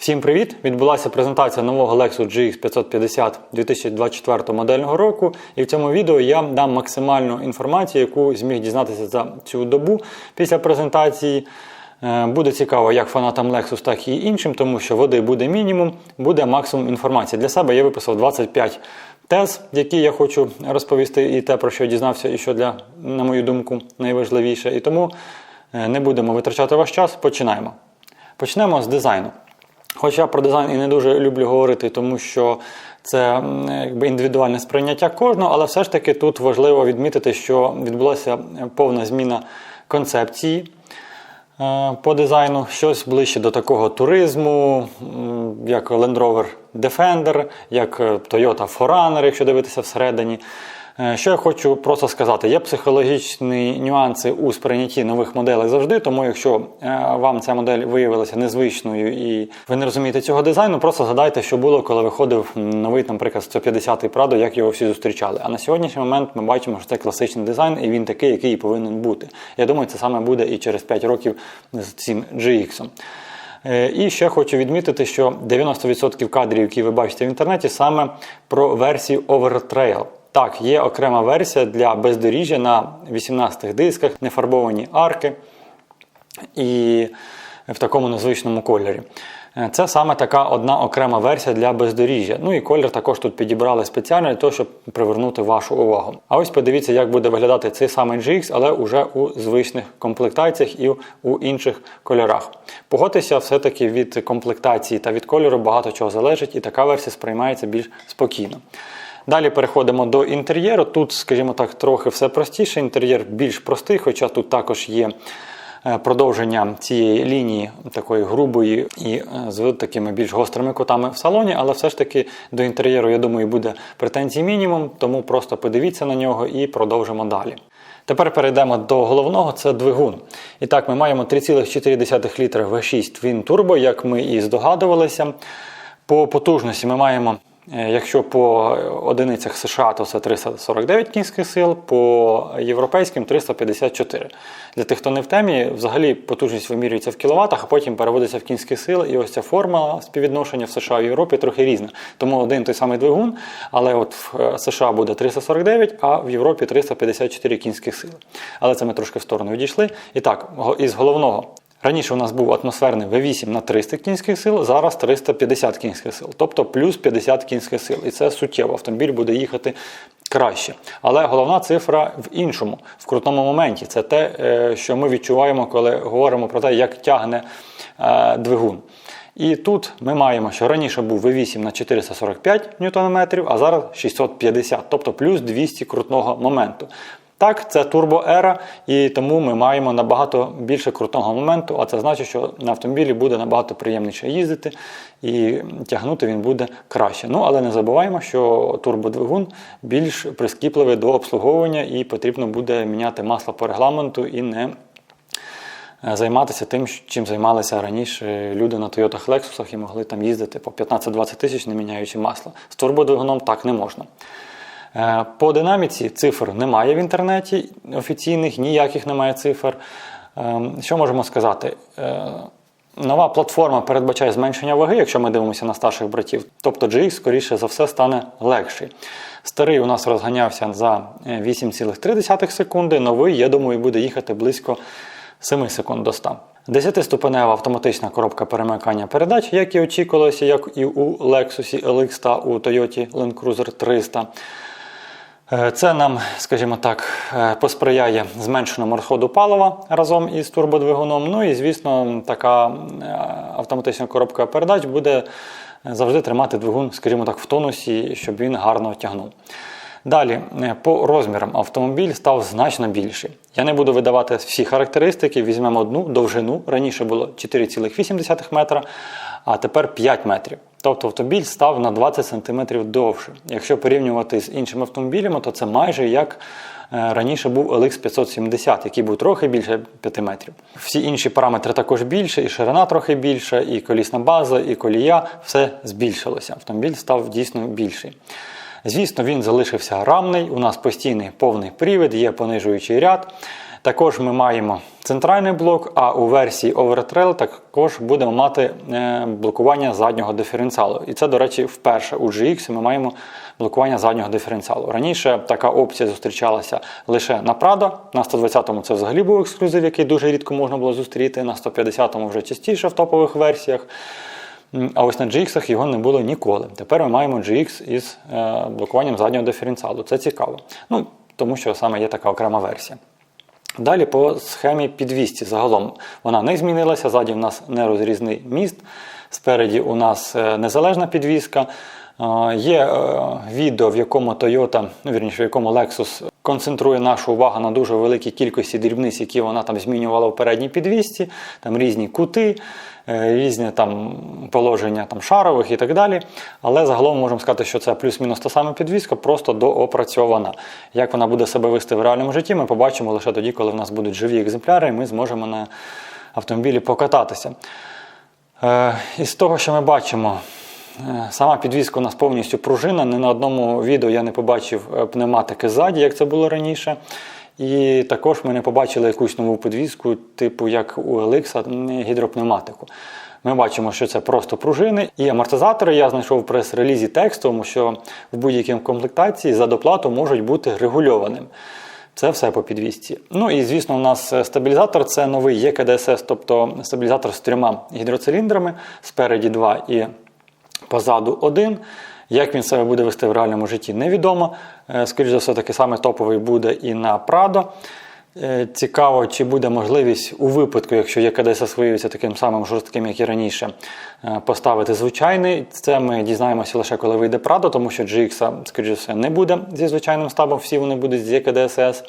Всім привіт! Відбулася презентація нового Lexus GX 550 2024 модельного року. І в цьому відео я дам максимальну інформацію, яку зміг дізнатися за цю добу після презентації. Е, Буде цікаво як фанатам Lexus, так і іншим, тому що води буде мінімум, буде максимум інформації. Для себе я виписав 25 тез, які я хочу розповісти, і те, про що я дізнався, і що для, на мою думку, найважливіше. І тому е, не будемо витрачати ваш час. Починаємо. Почнемо з дизайну. Хоча про дизайн і не дуже люблю говорити, тому що це якби індивідуальне сприйняття кожного, але все ж таки тут важливо відмітити, що відбулася повна зміна концепції е, по дизайну, щось ближче до такого туризму, як Land Rover Defender, як е, Toyota 4Runner, якщо дивитися всередині. Е, Що я хочу просто сказати, є психологічні нюанси у сприйнятті нових моделей завжди, тому якщо е, вам ця модель виявилася незвичною і ви не розумієте цього дизайну, просто згадайте, що було, коли виходив новий, наприклад, 150-й Prado, як його всі зустрічали. А на сьогоднішній момент ми бачимо, що це класичний дизайн, і він такий, який і повинен бути. Я думаю, це саме буде і через 5 років з цим GX. Е, І ще хочу відмітити, що 90% кадрів, які ви бачите в інтернеті, саме про версію Overtrail. Так, є окрема версія для бездоріжжя на 18 дисках, нефарбовані арки і в такому незвичному кольорі. Е, Це саме така одна окрема версія для бездоріжжя. Ну і колір також тут підібрали спеціально для того, щоб привернути вашу увагу. А ось подивіться, як буде виглядати цей самий GX, але уже у звичних комплектаціях і у інших кольорах. Погодьтеся, все-таки від комплектації та від кольору багато чого залежить, і така версія сприймається більш спокійно. Далі переходимо до інтер'єру. Тут, скажімо так, трохи все простіше. Інтер'єр більш простий, хоча тут також є е, продовження цієї лінії такої грубої і е, з такими більш гострими кутами в салоні, але все ж таки до інтер'єру, я думаю, буде претензій мінімум, тому просто подивіться на нього і продовжимо далі. Тепер перейдемо до головного, це двигун. І так, ми маємо 3,4 літра V6 Twin Turbo, як ми і здогадувалися. По потужності ми маємо Якщо по одиницях США, то це 349 кінських сил, по європейським 354. Для тих, хто не в темі, взагалі потужність вимірюється в кіловатах, а потім переводиться в кінські сили. І ось ця форма співвідношення в США і Європі трохи різна. Тому один той самий двигун, але от в е, США буде 349, а в Європі 354 кінських сили. Але це ми трошки в сторону відійшли. І так, із головного Раніше у нас був атмосферний V8 на 300 кінських сил, зараз 350 кінських сил, тобто плюс 50 кінських сил. І це суттєво. Автомобіль буде їхати краще. Але головна цифра в іншому, в крутому моменті. Це те, е, що ми відчуваємо, коли говоримо про те, як тягне е, двигун. І тут ми маємо, що раніше був V8 на 445 Нм, а зараз 650, тобто плюс 200 крутного моменту. Так, це турбоера, і тому ми маємо набагато більше крутого моменту, а це значить, що на автомобілі буде набагато приємніше їздити і тягнути він буде краще. Ну, але не забуваємо, що турбодвигун більш прискіпливий до обслуговування і потрібно буде міняти масло по регламенту і не е, займатися тим, чим займалися раніше люди на Toyota Lexus і могли там їздити по 15-20 тисяч, не міняючи масло. З турбодвигуном так не можна. Е, По динаміці цифр немає в інтернеті офіційних, ніяких немає цифр. Е, Що можемо сказати? Е, Нова платформа передбачає зменшення ваги, якщо ми дивимося на старших братів. Тобто GX, скоріше за все, стане легший. Старий у нас розганявся за е, 8,3 секунди, новий, я думаю, буде їхати близько 7 секунд до 100. 10-ступенева автоматична коробка перемикання передач, як і очікувалося, як і у Lexus LX та у Toyota Land Cruiser 300. Е, Це нам, скажімо так, е, посприяє зменшеному розходу палива разом із турбодвигуном. Ну і, звісно, така е, автоматична коробка передач буде завжди тримати двигун, скажімо так, в тонусі, щоб він гарно тягнув. Далі, по розмірам автомобіль став значно більший. Я не буду видавати всі характеристики, візьмемо одну довжину. Раніше було 4,8 метра, а тепер 5 метрів. Тобто автомобіль став на 20 см довше. Якщо порівнювати з іншими автомобілями, то це майже як е, раніше був LX 570, який був трохи більше 5 метрів. Всі інші параметри також більше, і ширина трохи більша, і колісна база, і колія все збільшилося. Автомобіль став дійсно більший. Звісно, він залишився рамний. У нас постійний повний привід, є понижуючий ряд. Також ми маємо центральний блок, а у версії Overtrail також будемо мати е, блокування заднього диференціалу. І це, до речі, вперше у GX ми маємо блокування заднього диференціалу. Раніше така опція зустрічалася лише на Prado, на 120-му це взагалі був ексклюзив, який дуже рідко можна було зустріти, на 150-му вже частіше в топових версіях. А ось на GX його не було ніколи. Тепер ми маємо GX із е, блокуванням заднього диференціалу. Це цікаво. Ну, тому що саме є така окрема версія. Далі по схемі підвісті загалом вона не змінилася. Ззаді в нас нерозрізний міст. Спереді у нас е, незалежна підвіска. Е, Є е, відео, в якому Toyota, вірніше, в якому Lexus концентрує нашу увагу на дуже великій кількості дрібниць, які вона там змінювала в передній підвісті, там різні кути, е, різні там положення там, шарових і так далі. Але загалом можемо сказати, що це плюс-мінус та сама підвіска, просто доопрацьована. Як вона буде себе вести в реальному житті, ми побачимо лише тоді, коли в нас будуть живі екземпляри, і ми зможемо на автомобілі покататися. Е, Із того, що ми бачимо, сама підвізка у нас повністю пружина. Ні на одному відео я не побачив е, пневматики ззаді, як це було раніше. І також ми не побачили якусь нову підвізку, типу як у Еликса гідропневматику. Ми бачимо, що це просто пружини. І амортизатори я знайшов в прес-релізі текстовому, що в будь-якій комплектації за доплату можуть бути регульованим. Це все по підвісці. Ну і звісно, у нас е, стабілізатор це новий ЄКДСС, тобто стабілізатор з трьома гідроциліндрами, спереді два і позаду один. Як він себе буде вести в реальному житті, невідомо. Е, Скоріше за все, такий самий топовий буде і на Prado. Е, Цікаво, чи буде можливість у випадку, якщо ЄКДСС виявиться таким самим жорстким, як і раніше, е, поставити звичайний. Це ми дізнаємося лише коли вийде Prado, тому що GX, скоріше все, не буде зі звичайним стабом, всі вони будуть з ЄКДСС.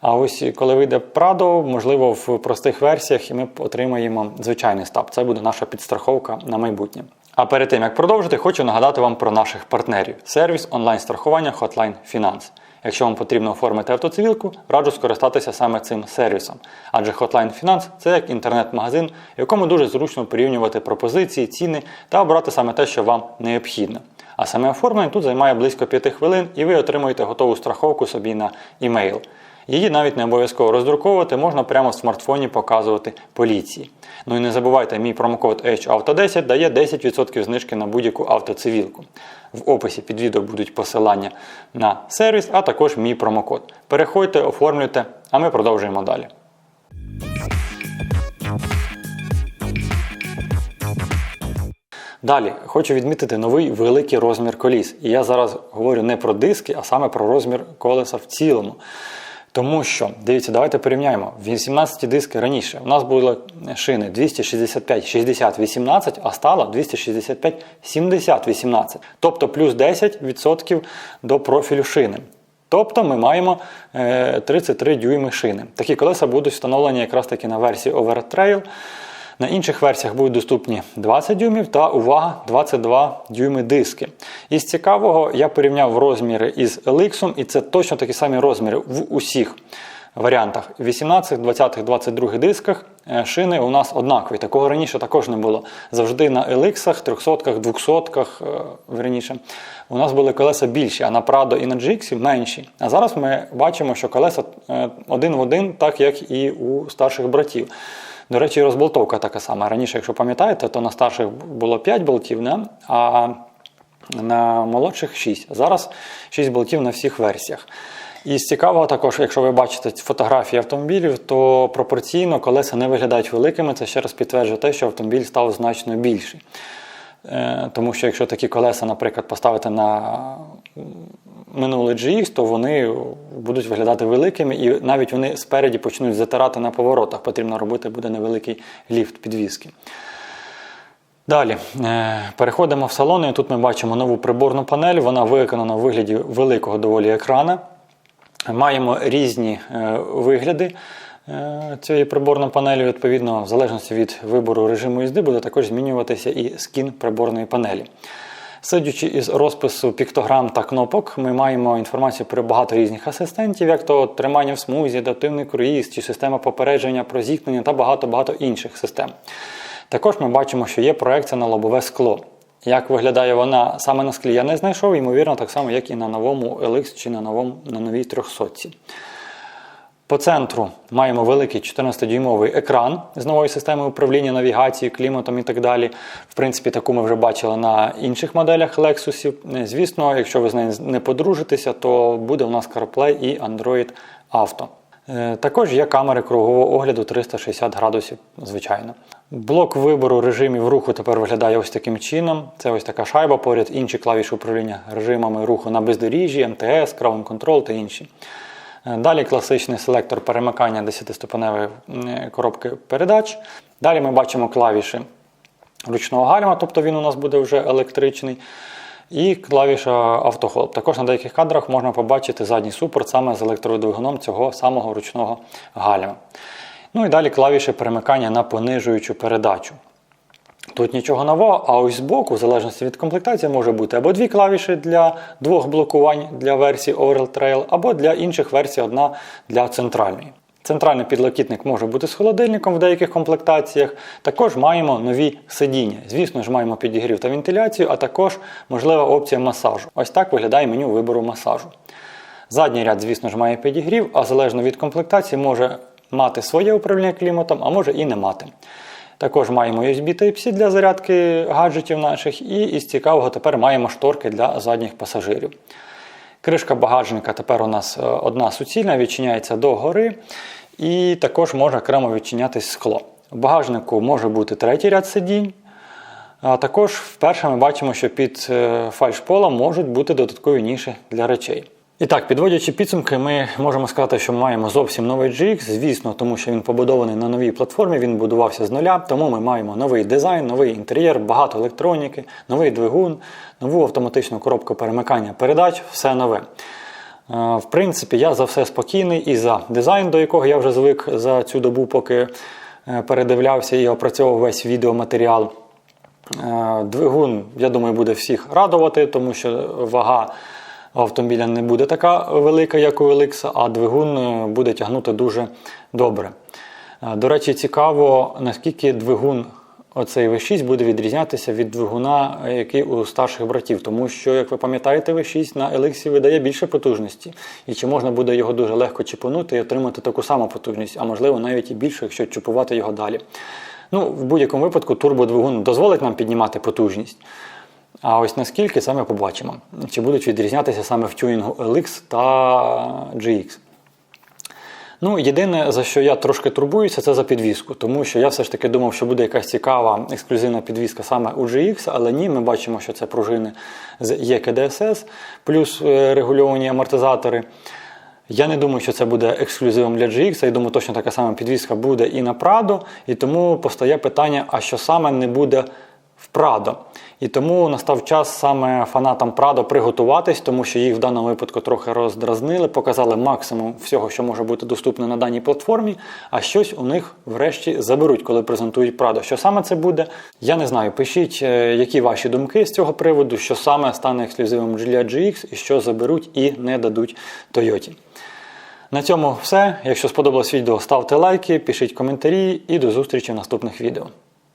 А ось коли вийде Prado, можливо, в простих версіях і ми отримаємо звичайний стаб. Це буде наша підстраховка на майбутнє. А перед тим як продовжити, хочу нагадати вам про наших партнерів: сервіс онлайн-страхування Hotline Finance. Якщо вам потрібно оформити автоцивілку, раджу скористатися саме цим сервісом. Адже Hotline Finance – це як інтернет-магазин, в якому дуже зручно порівнювати пропозиції, ціни та обрати саме те, що вам необхідно. А саме оформлення тут займає близько 5 хвилин, і ви отримуєте готову страховку собі на імейл. Її навіть не обов'язково роздруковувати, можна прямо в смартфоні показувати поліції. Ну і не забувайте, мій промокод HAUTO10 дає 10% знижки на будь-яку автоцивілку. В описі під відео будуть посилання на сервіс, а також мій промокод. Переходьте, оформлюйте, а ми продовжуємо далі. Далі хочу відмітити новий великий розмір коліс. І я зараз говорю не про диски, а саме про розмір колеса в цілому. Тому що, дивіться, давайте порівняємо. 18 диски раніше. У нас були шини 265 60 18, а стало 265 70 18. Тобто плюс 10% до профілю шини. Тобто ми маємо е, 33 дюйми шини. Такі колеса будуть встановлені якраз таки на версії Overtrail. На інших версіях будуть доступні 20 дюймів та увага 22 дюйми диски. Із цікавого я порівняв розміри із Elix, і це точно такі самі розміри в усіх варіантах. 18, 20, 22 дисках е, шини у нас однакові. Такого раніше також не було. Завжди на Elix, 300, 200 е, верніше, у нас були колеса більші, а на Prado і на GX менші. А зараз ми бачимо, що колеса е, один в один, так як і у старших братів. До речі, розболтовка така сама. Раніше, якщо пам'ятаєте, то на старших було 5 болтів, не? а на молодших 6. Зараз 6 болтів на всіх версіях. І з цікавого також, якщо ви бачите фотографії автомобілів, то пропорційно колеса не виглядають великими. Це ще раз підтверджує те, що автомобіль став значно більший. Е, Тому що якщо такі колеса, наприклад, поставити на минулий GX, то вони будуть виглядати великими, і навіть вони спереді почнуть затирати на поворотах. Потрібно робити буде невеликий ліфт підвіски. Далі е, переходимо в салон, і тут ми бачимо нову приборну панель. Вона виконана в вигляді великого доволі екрана. Маємо різні е, вигляди е, цієї приборної панелі. Відповідно, в залежності від вибору режиму їзди, буде також змінюватися і скін приборної панелі. Судячи із розпису піктограм та кнопок, ми маємо інформацію про багато різних асистентів, як то тримання в смузі, адаптивний круїз, чи система попередження про зіткнення та багато-багато інших систем. Також ми бачимо, що є проекція на лобове скло. Як виглядає вона саме на склі, я не знайшов, ймовірно, так само, як і на новому LX чи на новому, на новій 300. По центру маємо великий 14-дюймовий екран з новою системою управління навігацією, кліматом і так далі. В принципі, таку ми вже бачили на інших моделях Lexus. Звісно, якщо ви з нею не подружитеся, то буде у нас CarPlay і Android Auto. Е, Також є камери кругового огляду 360 градусів, звичайно. Блок вибору режимів руху тепер виглядає ось таким чином. Це ось така шайба, поряд інші клавіші управління режимами руху на бездоріжжі, МТС, Crown Control та інші. Е, Далі класичний селектор перемикання 10-ступеневої е, коробки передач. Далі ми бачимо клавіші ручного гальма, тобто він у нас буде вже електричний. І клавіша автохолд. Також на деяких кадрах можна побачити задній супорт саме з електродвигуном цього самого ручного гальма. Ну і далі клавіші перемикання на понижуючу передачу. Тут нічого нового, а ось збоку, в залежності від комплектації, може бути або дві клавіші для двох блокувань для версії Overall Trail, або для інших версій одна для центральної. Центральний підлокітник може бути з холодильником в деяких комплектаціях. Також маємо нові сидіння. Звісно ж, маємо підігрів та вентиляцію, а також можлива опція масажу. Ось так виглядає меню вибору масажу. Задній ряд, звісно ж, має підігрів, а залежно від комплектації може мати своє управління кліматом, а може і не мати. Також маємо USB Type-C для зарядки гаджетів наших, і із цікавого тепер маємо шторки для задніх пасажирів. Кришка багажника тепер у нас е, одна суцільна, відчиняється догори, і також може окремо відчинятись скло. В багажнику може бути третій ряд сидінь. А також вперше ми бачимо, що під е, фальшполом можуть бути додаткові ніші для речей. І так, підводячи підсумки, ми можемо сказати, що маємо зовсім новий GX, звісно, тому що він побудований на новій платформі, він будувався з нуля, тому ми маємо новий дизайн, новий інтер'єр, багато електроніки, новий двигун, нову автоматичну коробку перемикання передач, все нове. Е, В принципі, я за все спокійний і за дизайн, до якого я вже звик за цю добу, поки е, передивлявся і опрацьовував весь відеоматеріал. Е, Двигун, я думаю, буде всіх радувати, тому що вага автомобіля не буде така велика, як у Еликса, а двигун е, буде тягнути дуже добре. Е, До речі, цікаво, наскільки двигун оцей V6 буде відрізнятися від двигуна, е, який у старших братів, тому що, як ви пам'ятаєте, V6 на Еликсі видає більше потужності. І чи можна буде його дуже легко чіпунути і отримати таку саму потужність, а можливо навіть і більше, якщо чіпувати його далі. Ну, в будь-якому випадку турбодвигун дозволить нам піднімати потужність. А ось наскільки ми побачимо, чи будуть відрізнятися саме в тюнінгу LX та GX. Ну, єдине, за що я трошки турбуюся, це за підвіску, тому що я все ж таки думав, що буде якась цікава ексклюзивна підвіска саме у GX, але ні, ми бачимо, що це пружини з EKDSS, плюс е, регульовані амортизатори. Я не думаю, що це буде ексклюзивом для GX, я думаю, точно така сама підвіска буде і на Prado, і тому постає питання, а що саме не буде в Prado. І тому настав час саме фанатам Prado приготуватись, тому що їх в даному випадку трохи роздразнили, показали максимум всього, що може бути доступне на даній платформі, а щось у них врешті заберуть, коли презентують Prado. Що саме це буде, я не знаю. Пишіть, е, які ваші думки з цього приводу, що саме стане ексклюзивом для GX і що заберуть і не дадуть Toyota. На цьому все. Якщо сподобалось відео, ставте лайки, пишіть коментарі і до зустрічі в наступних відео.